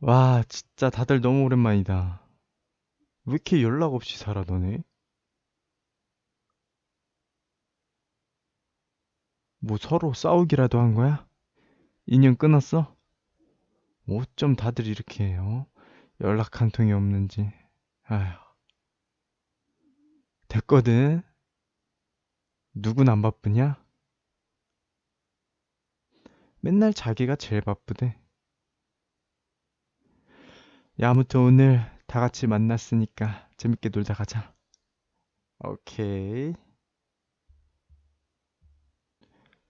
와, 진짜 다들 너무 오랜만이다. 왜 이렇게 연락 없이 살아, 너네? 뭐 서로 싸우기라도 한 거야? 인연 끊었어? 어쩜 다들 이렇게 해요? 연락 한 통이 없는지. 아휴, 됐거든. 누군 안 바쁘냐? 맨날 자기가 제일 바쁘대. 야, 아무튼 오늘 다 같이 만났으니까 재밌게 놀다 가자. 오케이.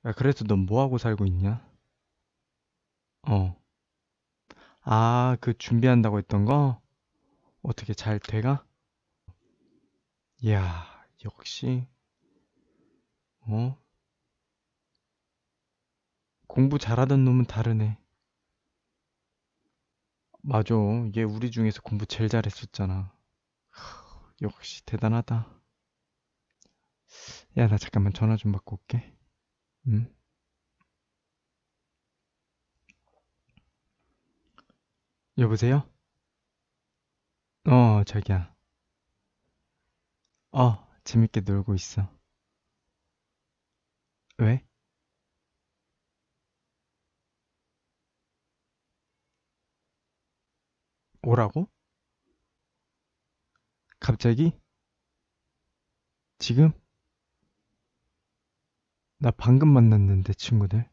야, 그래서 넌 뭐하고 살고 있냐? 어. 아, 그 준비한다고 했던 거? 어떻게 잘 돼가? 이야, 역시, 어? 공부 잘하던 놈은 다르네. 맞아. 얘 우리 중에서 공부 제일 잘했었잖아. 역시 대단하다. 야, 나 잠깐만 전화 좀 받고 올게. 응? 여보세요? 어, 자기야. 어, 재밌게 놀고 있어. 왜? 오라고? 갑자기? 지금? 나 방금 만났는데, 친구들.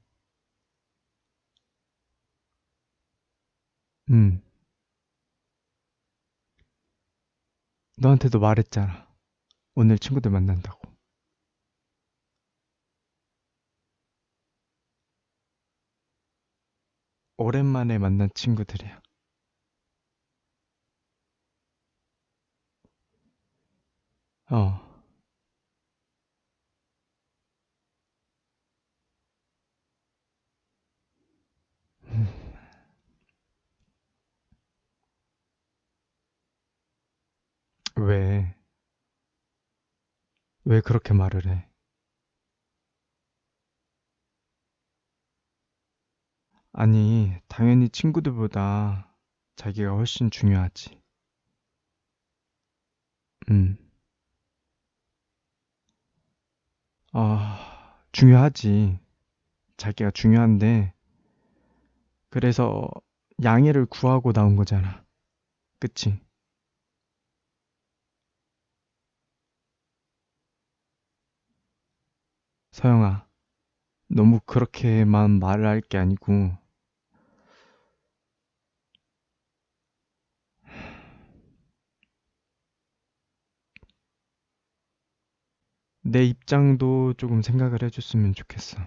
응. 너한테도 말했잖아. 오늘 친구들 만난다고. 오랜만에 만난 친구들이야. 어. 왜? 왜 그렇게 말을 해? 아니, 당연히 친구들보다 자기가 훨씬 중요하지. 음. 아, 중요하지. 자기가 중요한데, 그래서 양해를 구하고 나온 거잖아. 그치? 서영아, 너무 그렇게만 말을 할게 아니고, 내 입장도 조금 생각을 해줬으면 좋겠어.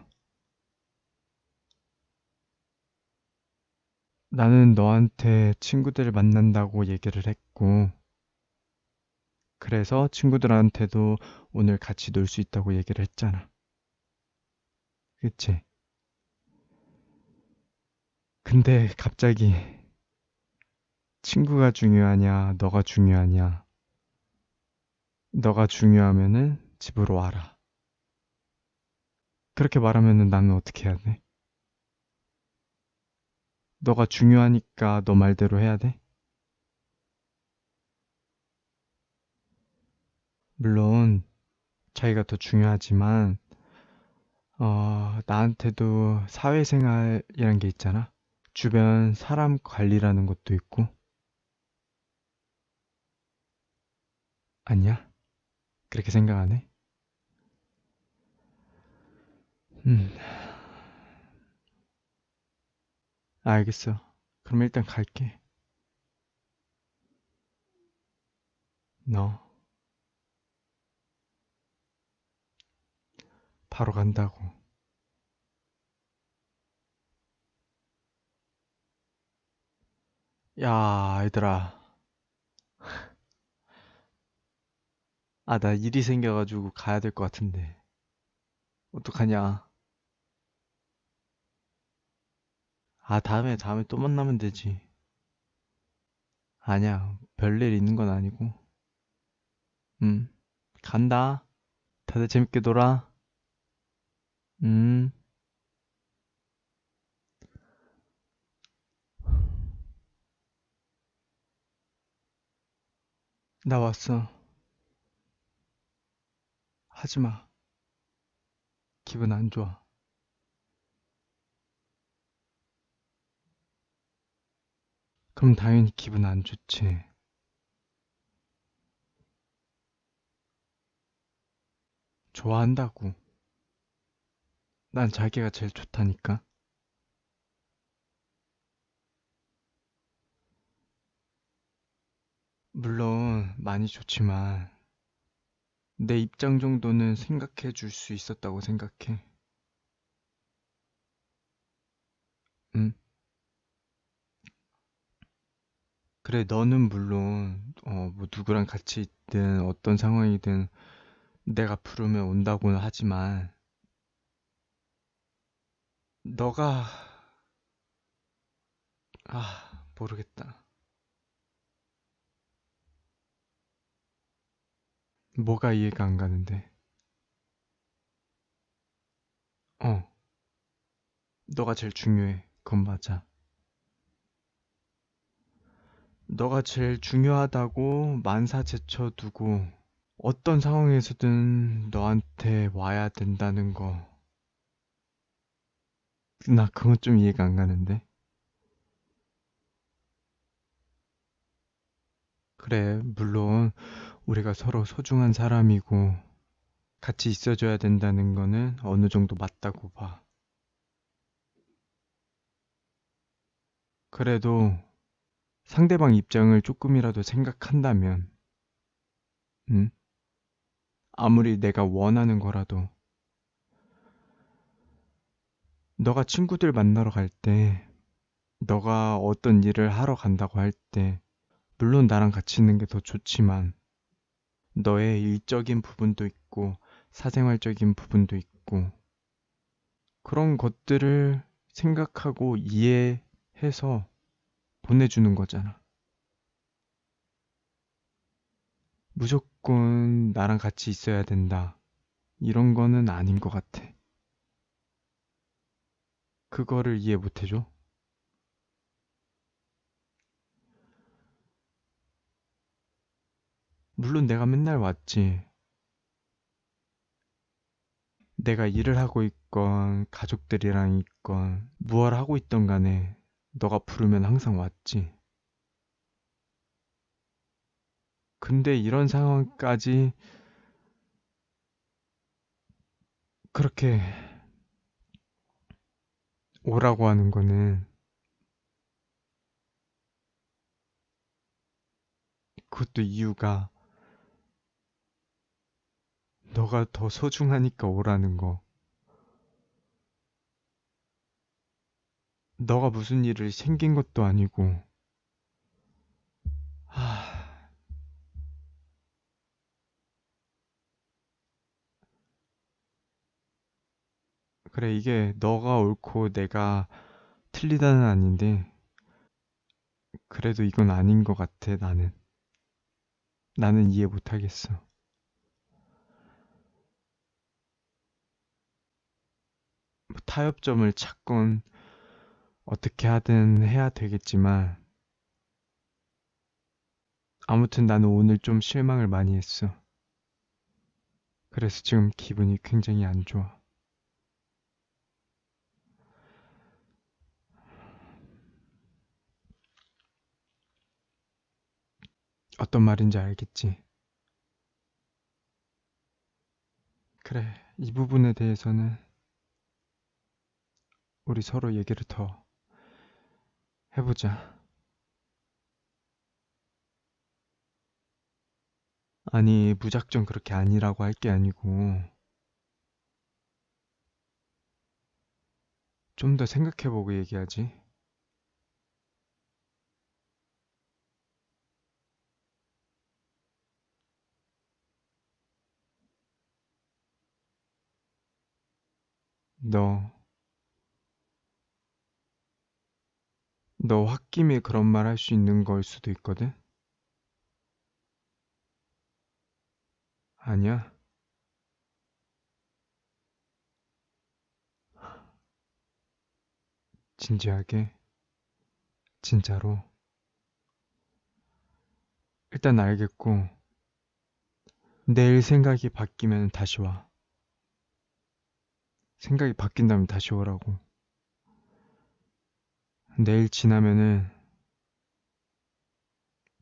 나는 너한테 친구들을 만난다고 얘기를 했고, 그래서 친구들한테도 오늘 같이 놀 수 있다고 얘기를 했잖아. 그치? 근데 갑자기 친구가 중요하냐, 너가 중요하냐, 너가 중요하면은 집으로 와라. 그렇게 말하면은 나는 어떻게 해야 돼? 너가 중요하니까 너 말대로 해야 돼? 물론 자기가 더 중요하지만 어, 나한테도 사회생활이란 게 있잖아. 주변 사람 관리라는 것도 있고. 아니야? 그렇게 생각 안 해? 음, 알겠어. 그럼 일단 갈게. 너 바로 간다고. 야, 얘들아. 아, 나 일이 생겨가지고 가야 될 것 같은데. 어떡하냐. 아, 다음에, 다음에 또 만나면 되지. 아니야, 별일 있는 건 아니고. 음, 간다. 다들 재밌게 놀아. 음. 나 왔어. 하지 마. 기분 안 좋아. 그럼 당연히 기분 안 좋지. 좋아한다고. 난 자기가 제일 좋다니까. 물론 많이 좋지만 내 입장 정도는 생각해 줄 수 있었다고 생각해. 응? 그래, 너는 물론, 어, 뭐 누구랑 같이 있든 어떤 상황이든 내가 부르면 온다고는 하지만 너가, 아, 모르겠다. 뭐가 이해가 안 가는데. 어, 너가 제일 중요해. 그건 맞아. 너가 제일 중요하다고 만사 제쳐두고 어떤 상황에서든 너한테 와야 된다는 거. 나 그건 좀 이해가 안 가는데. 그래, 물론 우리가 서로 소중한 사람이고 같이 있어줘야 된다는 거는 어느 정도 맞다고 봐. 그래도 상대방 입장을 조금이라도 생각한다면, 응? 아무리 내가 원하는 거라도, 너가 친구들 만나러 갈 때, 너가 어떤 일을 하러 간다고 할 때, 물론 나랑 같이 있는 게 더 좋지만, 너의 일적인 부분도 있고, 사생활적인 부분도 있고, 그런 것들을 생각하고 이해해서 보내주는 거잖아. 무조건 나랑 같이 있어야 된다. 이런 거는 아닌 것 같아. 그거를 이해 못 해줘? 물론 내가 맨날 왔지. 내가 일을 하고 있건, 가족들이랑 있건, 무얼 하고 있던 간에 너가 부르면 항상 왔지. 근데 이런 상황까지 그렇게 오라고 하는 거는 그것도 이유가 너가 더 소중하니까 오라는 거. 너가 무슨 일을 생긴 것도 아니고. 하... 그래, 이게 너가 옳고 내가 틀리다는 아닌데, 그래도 이건 아닌 것 같아, 나는. 나는 이해 못하겠어. 뭐 타협점을 찾건 어떻게 하든 해야 되겠지만 아무튼 나는 오늘 좀 실망을 많이 했어. 그래서 지금 기분이 굉장히 안 좋아. 어떤 말인지 알겠지? 그래, 이 부분에 대해서는 우리 서로 얘기를 더 해보자. 아니, 무작정 그렇게 아니라고 할 게 아니고, 좀 더 생각해보고 얘기하지. 너, 너 홧김에 그런 말 할 수 있는 걸 수도 있거든? 아니야. 진지하게, 진짜로. 일단 알겠고, 내일 생각이 바뀌면 다시 와. 생각이 바뀐다면 다시 오라고. 내일 지나면은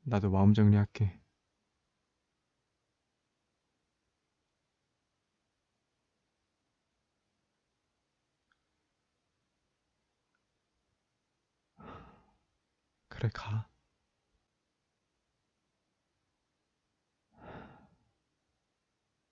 나도 마음 정리할게. 그래, 가.